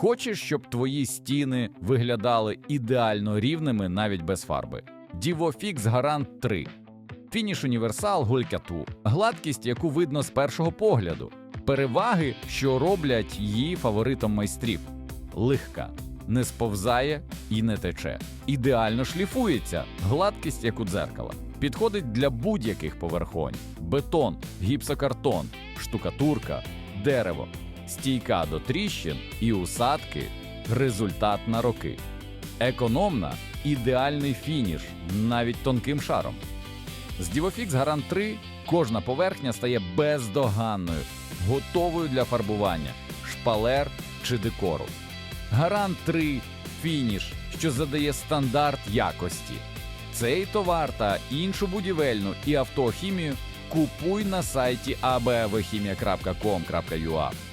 Хочеш, щоб твої стіни виглядали ідеально рівними навіть без фарби? Divofix Garant 3. Фініш універсал гулькату, гладкість, яку видно з першого погляду, переваги, що роблять її фаворитом майстрів. Легка, не сповзає і не тече. Ідеально шліфується, гладкість, як у дзеркала. Підходить для будь-яких поверхонь: бетон, гіпсокартон, штукатурка, дерево, стійка до тріщин і усадки, результат на роки. Економна ідеальний фініш навіть тонким шаром. З Divofix Garant 3 кожна поверхня стає бездоганною, готовою для фарбування, шпалер чи декору. Гарант 3 фініш, що задає стандарт якості. Цей товар та іншу будівельну і автохімію купуй на сайті abvchimia.com.ua.